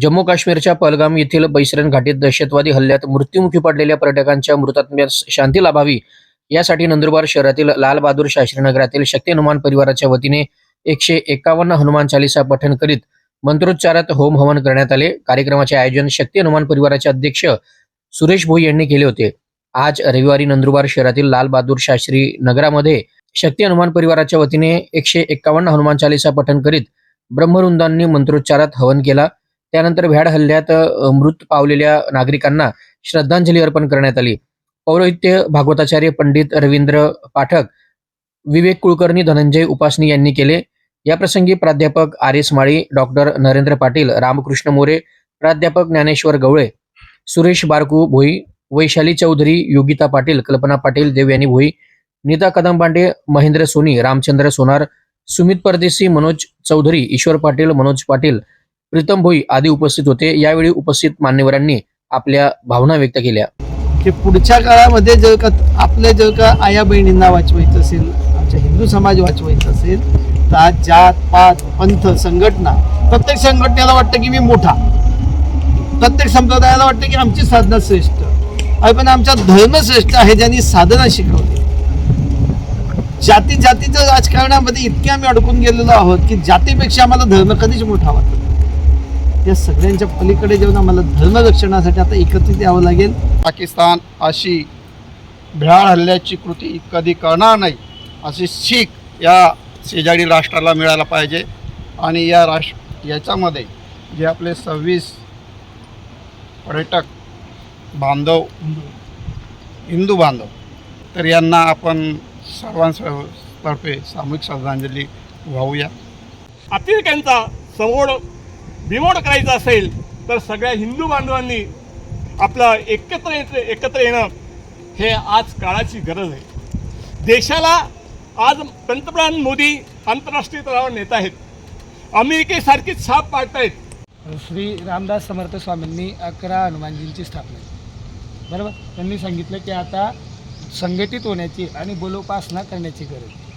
जम्मू काश्मीरच्या पहलगाम येथील बैसरण घाटीत दहशतवादी हल्ल्यात मृत्युमुखी पडलेल्या पर्यटकांच्या मृतात्म्यास शांती लाभावी. यासाठी नंदुरबार शहरातील लालबहादूर शास्त्री नगरातील शक्ती हनुमान परिवाराच्या वतीने एकशे एकावन्न हनुमान चालिसा पठण करीत मंत्रोच्चारात होम हवन करण्यात आले. कार्यक्रमाचे आयोजन शक्ती हनुमान परिवाराचे अध्यक्ष सुरेश भोई यांनी केले होते. आज रविवारी नंदुरबार शहरातील लालबहादूर शास्त्री नगरामध्ये शक्ती हनुमान परिवाराच्या वतीने एकशे एकावन्न हनुमान चालिसा पठण करीत ब्रह्मरुंदांनी मंत्रोच्चारात हवन केला. त्यानंतर भ्याड हल्ल्यात मृत पावलेल्या नागरिकांना श्रद्धांजली अर्पण करण्यात आली. पौरोहित्य भागवताचार्य पंडित रवींद्र पाठक विवेक कुलकर्णी धनंजय उपासनी यांनी केले. याप्रसंगी प्राध्यापक R S Mali doctor Narendra Patil Ramkrishna More प्राध्यापक ज्ञानेश्वर गवळे सुरेश बारकू भोई वैशाली चौधरी योगिता पाटील कल्पना पाटील देवयानी भोई नीता कदमबांडे महेंद्र सोनी रामचंद्र सोनार सुमित परदेशी मनोज चौधरी ईश्वर पाटील मनोज पाटील प्रीतम भोई आदी उपस्थित होते. यावेळी उपस्थित मान्यवरांनी आपल्या भावना व्यक्त केल्या. की पुढच्या काळामध्ये जर का आपल्या जर का आया बहिणींना वाचवायचं असेल आमच्या हिंदू समाज वाचवायचा असेल तर आज जात पात पंथ संघटना प्रत्येक संघटनेला वाटतं की मी मोठा. प्रत्येक संप्रदायाला वाटतं की आमची साधना श्रेष्ठ. अरे पण आमचा धर्म श्रेष्ठ आहे ज्यांनी साधना शिकवली. जाती जातीच्या राजकारणामध्ये इतके आम्ही अडकून गेलेलो आहोत की जातीपेक्षा आम्हाला धर्म कधीच मोठा वाटतो या सगळ्यांच्या पलीकडे जेव्हा आम्हाला धर्म रक्षणासाठी आता एकत्रित यावं लागेल. पाकिस्तान अशी भ्याड हल्ल्याची कृती कधी करणार नाही अशी शिक या शेजारी राष्ट्राला मिळायला पाहिजे. आणि या राष्ट्र याच्यामध्ये जे आपले सव्वीस पर्यटक बांधव हिंदू बांधव तर यांना आपण सर्वांतर्फे सामूहिक श्रद्धांजली वाहूया. अतिरेक्यांचा समोर बिमोड करायचं असेल तर सगळ्या हिंदू बांधवांनी आपलं एकत्र येत एकत्र येणं हे आज काळाची गरज आहे. देशाला आज पंतप्रधान मोदी आंतरराष्ट्रीय तळावर नेत आहेत. अमेरिकेसारखीच छाप पाडतायत. श्री रामदास समर्थ स्वामींनी अकरा हनुमानजींची स्थापना केली. बरोबर? त्यांनी सांगितलं की आता संघटित होण्याची आणि बलोपासना करण्याची गरज आहे.